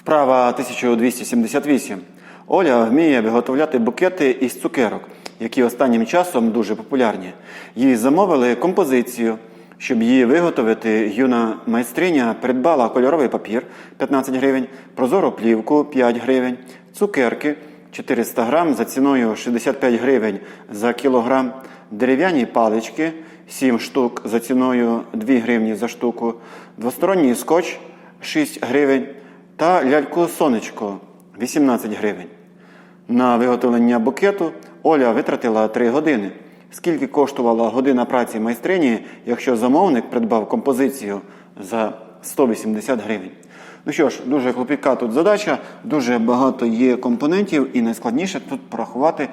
Вправа 1278. Оля вміє виготовляти букети із цукерок, які останнім часом дуже популярні. Їй замовили композицію. Щоб її виготовити, юна майстриня придбала кольоровий папір 15 гривень, прозору плівку 5 гривень, цукерки 400 грам за ціною 65 гривень за кілограм, дерев'яні палички 7 штук за ціною 2 гривні за штуку, двосторонній скотч 6 гривень та ляльку сонечко 18 гривень. На виготовлення букету Оля витратила 3 години. Скільки коштувала година праці майстрині, якщо замовник придбав композицію за 180 гривень? Ну що ж, дуже клопіка тут задача, дуже багато є компонентів, і найскладніше тут порахувати,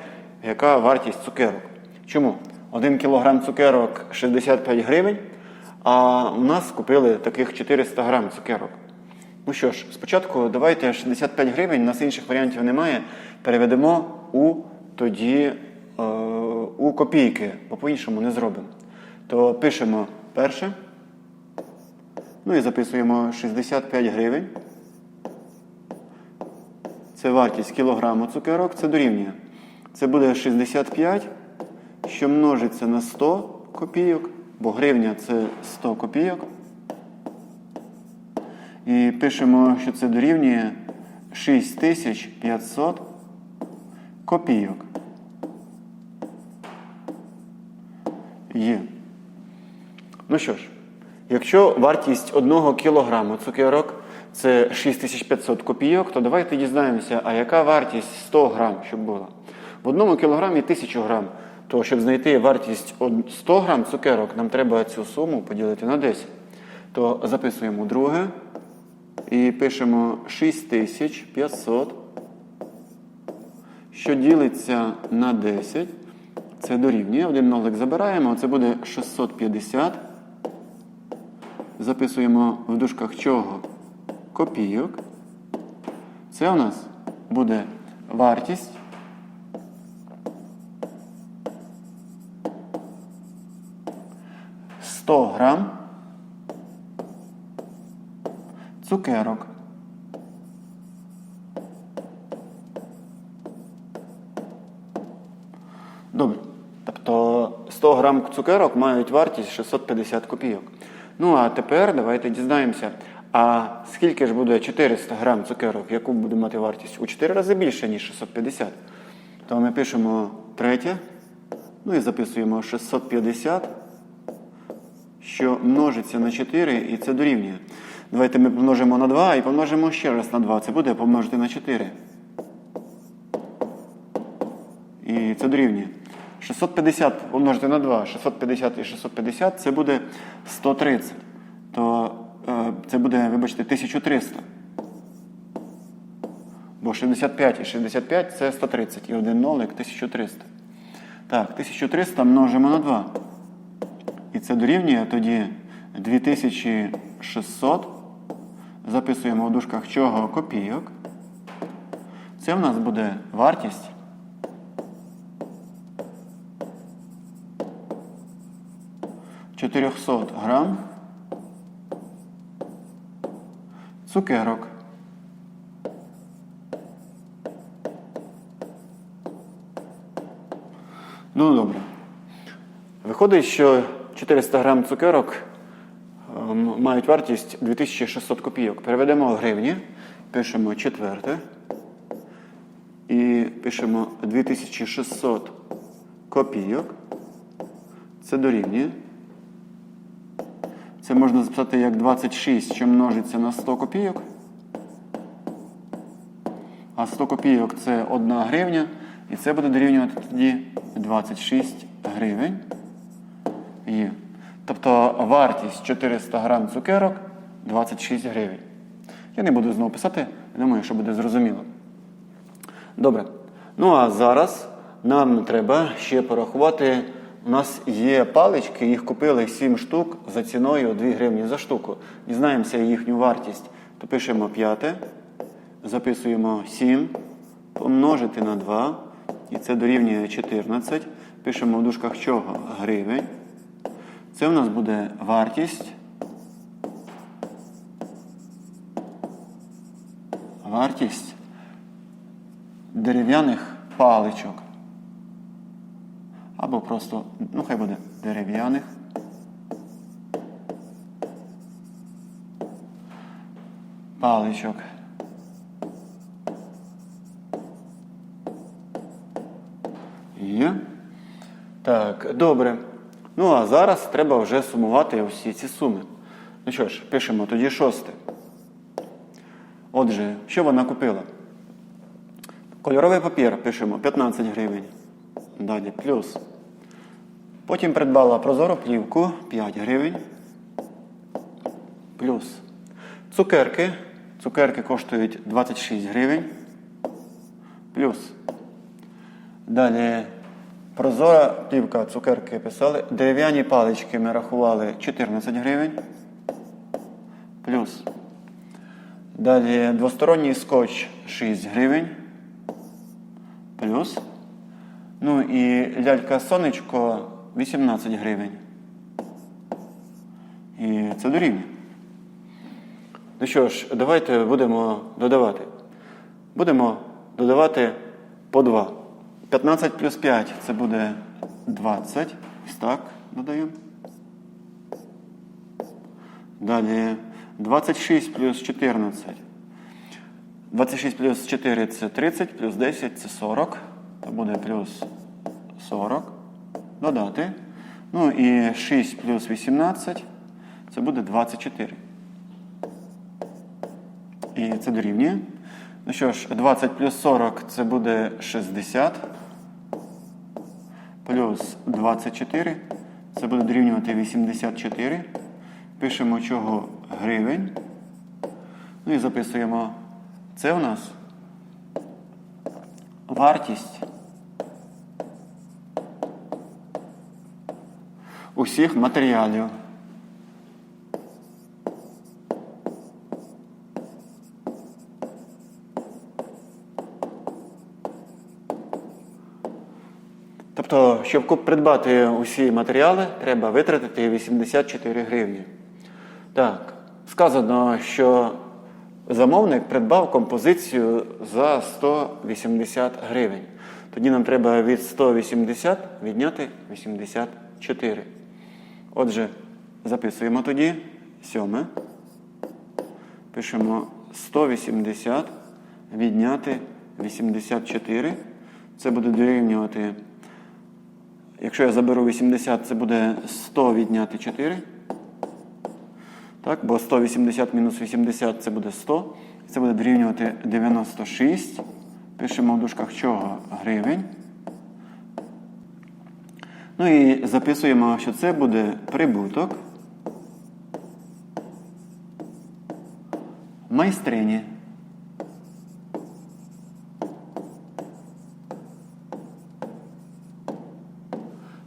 яка вартість цукерок. Чому? 1 кілограм цукерок 65 гривень, а у нас купили таких 400 грам цукерок. Ну що ж, спочатку давайте 65 гривень, у нас інших варіантів немає. Переведемо у тоді е, у копійки, бо по-іншому не зробимо. То пишемо перше. Ну і записуємо 65 гривень. Це вартість кілограму цукерок, це дорівнює. Це буде 65, що множиться на 100 копійок, бо гривня це 100 копійок. І пишемо, що це дорівнює 6500 копійок. Є. Ну що ж, якщо вартість 1 кілограму цукерок це 6500 копійок, то давайте дізнаємося, а яка вартість 100 грам, щоб була. В одному кілограмі 1000 грам. То щоб знайти вартість 100 грам цукерок, нам треба цю суму поділити на 10. То записуємо друге і пишемо 6500, що ділиться на 10. Це дорівнює. Один нолик забираємо, це буде 650. Записуємо в дужках чого? Копійок. Це у нас буде вартість. Сто грам цукерок. Добре. Тобто 100 грам цукерок мають вартість 650 копійок. Ну а тепер давайте дізнаємося, а скільки ж буде 400 грам цукерок, яку буде мати вартість? У 4 рази більше, ніж 650. То ми пишемо третє, ну і записуємо 650, що множиться на 4, і це дорівнює. Давайте ми помножимо на 2 і помножимо ще раз на 2. Це буде помножити на 4. І це дорівнює. 650 помножити на 2, 650 і 650 це буде 130. То е, це буде, вибачте, 1300. Бо 65 і 65 це 130. І один нолик 1300. Так, 1300 множимо на 2. І це дорівнює тоді 2600. Записуємо в дужках чого копійок. Це в нас буде вартість. Чотирьохсот грам цукерок. Ну, добре. Виходить, що 400 грам цукерок ем, мають вартість 2600 копійок. Переведемо в гривні, пишемо четверте. І пишемо 2600 копійок. Це дорівнює. Це можна записати як 26, що множиться на 100 копійок. А 100 копійок це 1 гривня. І це буде дорівнювати тоді 26 гривень. Тобто вартість 400 грам цукерок 26 гривень. Я не буду знову писати, думаю, що буде зрозуміло. Добре. Ну а зараз нам треба ще порахувати. У нас є палички, їх купили 7 штук за ціною 2 гривні за штуку. Дізнаємося їхню вартість. То пишемо 5, записуємо 7, помножити на 2, і це дорівнює 14. Пишемо в дужках чого? Гривень. Це у нас буде вартість вартість дерев'яних паличок. Або просто, ну хай буде дерев'яних. Паличок. Є. Так, добре. Ну а зараз треба вже сумувати усі ці суми. Ну що ж, пишемо тоді шосте. Отже, що вона купила? Кольоровий папір пишемо 15 гривень. Далі плюс. Потім придбала прозору плівку 5 гривень. Плюс. Цукерки. Цукерки коштують 26 гривень. Плюс. Далі прозора плівка цукерки писали. Дерев'яні палички ми рахували 14 гривень. Плюс. Далі двосторонній скотч 6 гривень. Плюс. Ну і лялька сонечко 18 гривень. І це дорівнює. Ну що ж, давайте будемо додавати. Будемо додавати по 2. 15 плюс 5 це буде 20. Ось так додаємо. Далі 26 плюс 14. 26 плюс 4 це 30, плюс 10 це 40. То буде плюс 40. Додати. Ну і 6 плюс 18 це буде 24. І це дорівнює. Ну що ж, 20 плюс 40 це буде 60. Плюс 24. Це буде дорівнювати 84. Пишемо чого гривень. Ну і записуємо. Це у нас вартість усіх матеріалів. Щоб придбати усі матеріали, треба витратити 84 гривні. Так, сказано, що замовник придбав композицію за 180 гривень. Тоді нам треба від 180 відняти 84. Отже, записуємо тоді сьоме. Пишемо 180 відняти 84. Це буде дорівнювати. Якщо я заберу 80, це буде 100 відняти 4. Так, бо 180 мінус 80 це буде 100. Це буде дорівнювати 96. Пишемо в дужках чого гривень. Ну і записуємо, що це буде прибуток майстрині.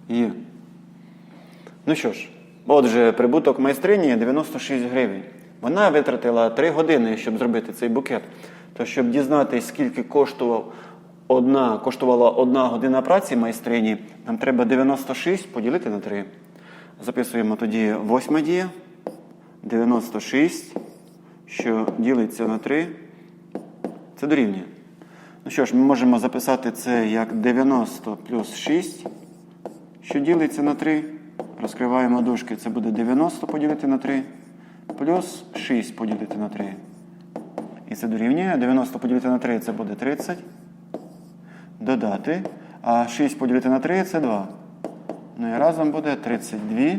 Є. Ну що ж, отже, прибуток майстрині 96 гривень. Вона витратила 3 години, щоб зробити цей букет. То щоб дізнатися, скільки коштував одна, коштувала одна година праці майстрині, нам треба 96 поділити на 3. Записуємо тоді восьма дія. 96, що ділиться на 3. Це дорівнює. Ну що ж, ми можемо записати це як 90 плюс 6 що ділиться на 3. Розкриваємо дужки. Це буде 90 поділити на 3, плюс 6 поділити на 3. І це дорівнює. 90 поділити на 3 це буде 30. Додати. А 6 поділити на 3 це 2. Ну і разом буде 32.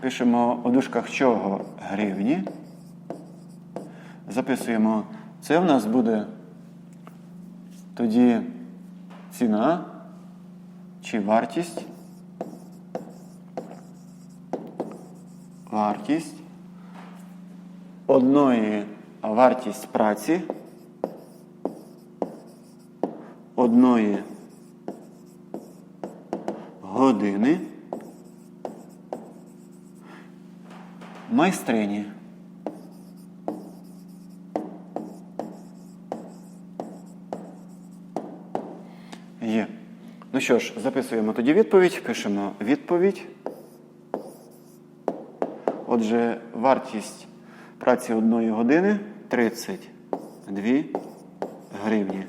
Пишемо у дужках чого гривні. Записуємо. Це в нас буде тоді ціна чи вартість. Вартість одної вартість праці одної години майстрині. Є. Ну що ж, записуємо тоді відповідь, пишемо відповідь. Отже, вартість праці одної години 32 гривні.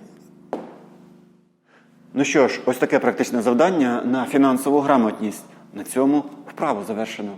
Ну що ж, ось таке практичне завдання на фінансову грамотність. На цьому вправу завершено.